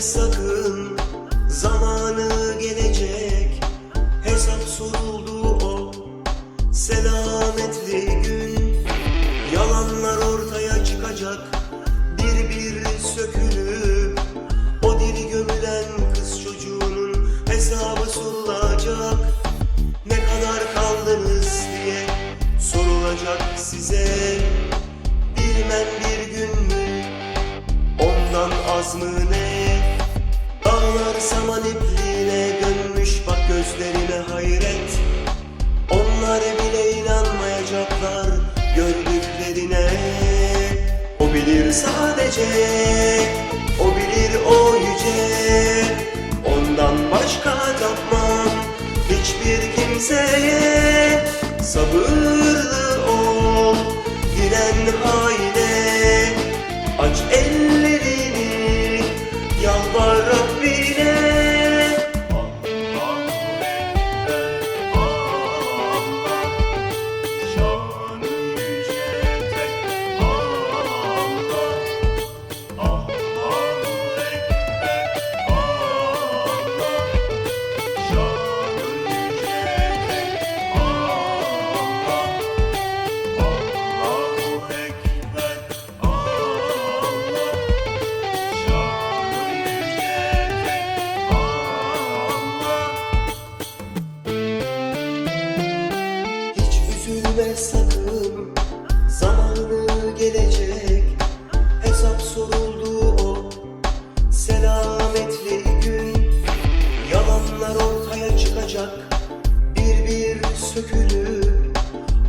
Sakın zamanı gelecek. Hesap soruldu o selametli gün. Yalanlar ortaya çıkacak bir bir sökülüp O dili gömülen kız çocuğunun hesabı sorulacak. Ne kadar kaldınız diye sorulacak size. Bilmem bir gün mü ondan az mı hayret. Onlar bile inanmayacaklar gördüklerine. O bilir sadece, o bilir o yüce. Ondan başka tapmam hiçbir kimseye. Sabırlı ol giren haine üzülme sakın Zamanı gelecek. Hesap soruldu o Selametli gün. Yalanlar ortaya çıkacak Bir bir sökülür.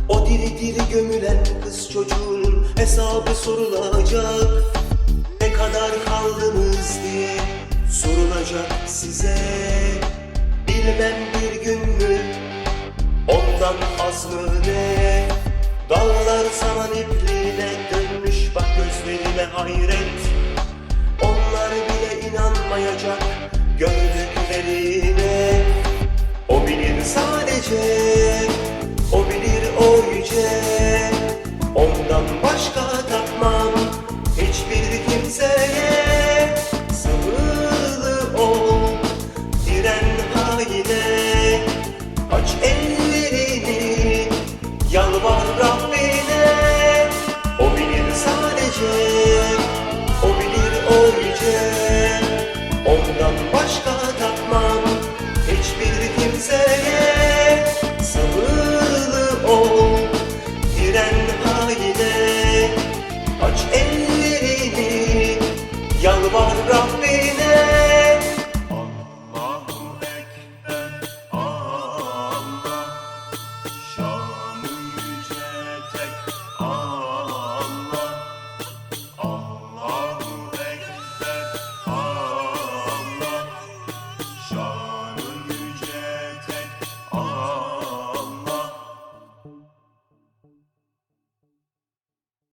O diri diri gömülen kız çocuğun Hesabı sorulacak. Ne kadar kaldınız diye Sorulacak size. Bilmem bir gün mü? Ondan az mı gördüklerine. O bilir sadece, o bilir o yüce. Ondan başka